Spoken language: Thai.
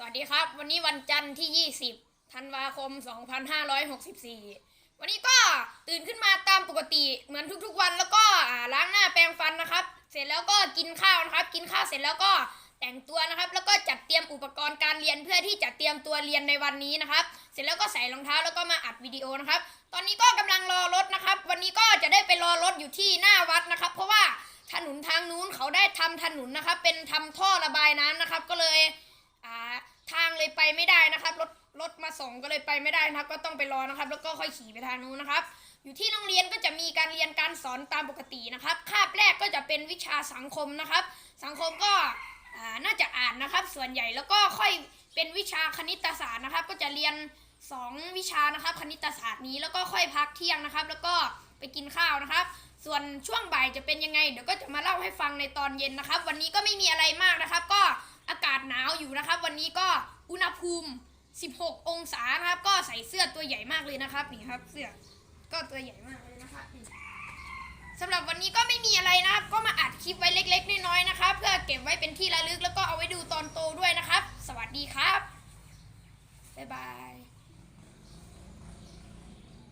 สวัสดีครับ วันนี้วันจันทร์ที่ 20 ธันวาคม 2564 วันนี้ก็ตื่นขึ้นมาตามปกติเหมือนทุกๆวันแล้วก็ล้างหน้าแปรงฟันนะครับ เสร็จแล้วก็กินข้าวนะครับ กินข้าวเสร็จแล้วก็แต่งตัวนะครับ แล้วก็จัดเตรียมอุปกรณ์การเรียนเพื่อที่จะเตรียมตัวเรียนในวันนี้นะครับ เสร็จแล้วก็ใส่รองเท้าแล้วก็มาอัดวิดีโอนะครับ ตอนนี้ก็กำลังรอรถนะครับ วันนี้ก็จะได้ไปรอรถอยู่ที่หน้าวัดนะครับ เพราะว่าถนนทางนู้นเขาได้ทำถนนนะครับ เป็นทำท่อระบายน้ำนะครับ ก็เลย เลยไปไม่ได้นะครับ รถรถมาส่งก็เลยไปไม่ได้นะครับ ก็ต้องไปรอนะครับ แล้วก็ค่อยขี่ไปทางนู้นนะครับ อยู่ที่โรงเรียนก็จะมีการเรียนการสอนตามปกตินะครับ คาบแรกก็จะเป็นวิชาสังคมนะครับ สังคมก็น่าจะอ่านนะครับ ส่วนใหญ่แล้วก็ค่อยเป็นวิชาคณิตศาสตร์นะครับ ก็จะเรียนสองวิชานะครับ คณิตศาสตร์นี้แล้วก็ค่อยพักเที่ยงนะครับ แล้วก็ไปกินข้าวนะครับ ส่วนช่วงบ่ายจะเป็นยังไงเดี๋ยวก็จะมาเล่าให้ฟังในตอนเย็นนะครับ วันนี้ก็ไม่มีอะไรมากนะครับ ก็อากาศหนาวอยู่นะครับ วันนี้ก็ อุณหภูมิ 16 องศานะครับ ก็ใส่เสื้อตัวใหญ่มากเลยนะครับ นี่ครับ เสื้อก็ตัวใหญ่มากเลยนะครับสำหรับวันนี้ก็ไม่มีอะไรนะครับ ก็มาอัดคลิปไว้เล็ก ๆ น้อยๆนะครับ เพื่อเก็บไว้เป็นที่ระลึกแล้วก็เอาไว้ดูตอนโตด้วยนะครับ สวัสดีครับบ๊ายบาย